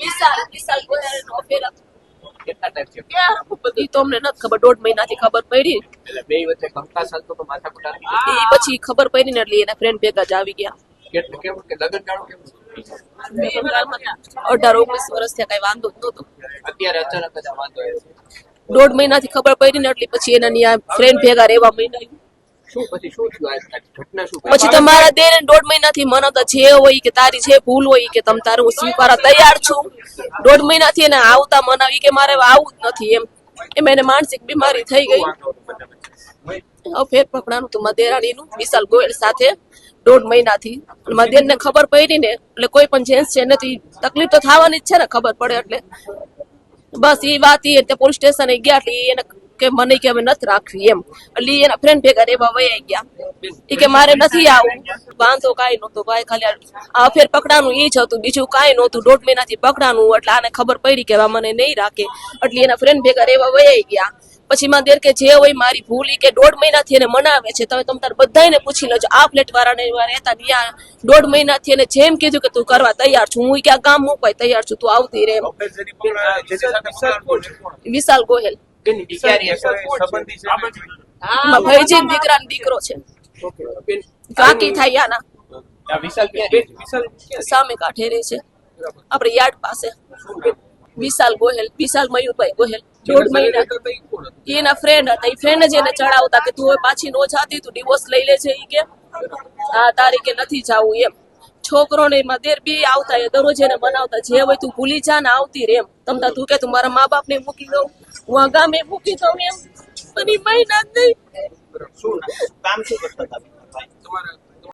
વિશાલ વિશાલ ગોહિલનો affair હતો. કેટલા time છે ક્યાં? ઈ તો અમને નથી ખબર દોઢ મહિનાથી ખબર પડી. એટલે બે વચ્ચે કંકાસ હાલતો તો માથા કુટા એ પછી ખબર પડી ને એટલે એના ફ્રેન્ડ ભેગા જ આવી ગયા. કેટલું કેવું કે લગ્ન ગાળું કેવું અઢાર ઓગણીસ વર્ષ થયા કઈ વાંધો જ નતો અત્યારે અચાનક જ વાંધો દોઢ મહિનાથી ખબર પડી ને એટલે પછી એના ફ્રેન્ડ ભેગા રહેવા શું પછી તમારા દેર દોઢ મહિનાથી મનાવતા જે હોય કે તારી જે ભૂલ હોય કે તમે તારું સ્વીકારવા તૈયાર છું. દોઢ મહિનાથી એને આવતા મનાવી કે મારે આવું જ નથી એમ. એમ એને માનસિક બીમારી થઈ ગઈ. ફેર પકડાનું હતું મદેરાણીનું વિશાલ ગોયલ સાથે દોઢ મહિનાથી. મદેરને ખબર પડી ને, એટલે કોઈ પણ જેન્ટ્સ છે એને તો તકલીફ તો થવાની જ છે ને, ખબર પડે એટલે. બસ એ વાત તે પોલીસ સ્ટેશને ગયા એટલે એને કે મને કે હવે નથી રાખવી એમ. એટલે એના ફ્રેન્ડ ભેગા રહેવા વયા ગયા. કે મારે નથી આવું. વાંધો કાંઈ નહોતો ભાઈ ખાલી આ અફેર પકડાનું ઈ જ હતું. બીજું કાંઈ નહોતું. દોઢ મહિનાથી પકડાનું એટલે આને ખબર પડી કે મને નહીં રાખે. એટલે એના ફ્રેન્ડ ભેગા રહેવા વયા ગયા. પછી માં દેર કે જે હોય મારી ભૂલ કે દોઢ મહિનાથી એને મનાવે છે. તમે તમ તાર બધાને પૂછી લેજો. આ ફ્લેટ વાળાને રહેતા ત્યાં દોઢ મહિનાથી એને જેમ કીધું કે તું કરવા તૈયાર છું. હું ક્યાં ગામ મૂકવાય તૈયાર છું. તું આવતી રહે વિશાલ ગોહેલ. બેન દીકરી હશે. એમાં ભાઈજી દીકરો છે. કાકી થાય આના. આ વિશાલ ક્યાં સામે કાંઠે રહે છે. આપણે યાર્ડ પાસે. વિશાલ ગોહેલ વિશાલ મયુરભાઈ ગોહેલ દોઢ મહિના. એના ફ્રેન્ડ હતા. એ ફ્રેન્ડ જ એને ચડાવતા કે તું હવે પાછી નો જાતી તું ડિવોર્સ લઈ લેજે ઈ કે. હા તારીખે નથી જવું એમ. છોકરો ને એમાં દેર બી આવતા એ દરરોજ એને બનાવતા જે હોય તું ભૂલી જા ને આવતી રેમ તમતા તું કે તું મારા મા બાપ ને મૂકી દઉં. હું આ મૂકી દઉં એમ. પણ ઈ મહિના જ નહીં. શું કામ શું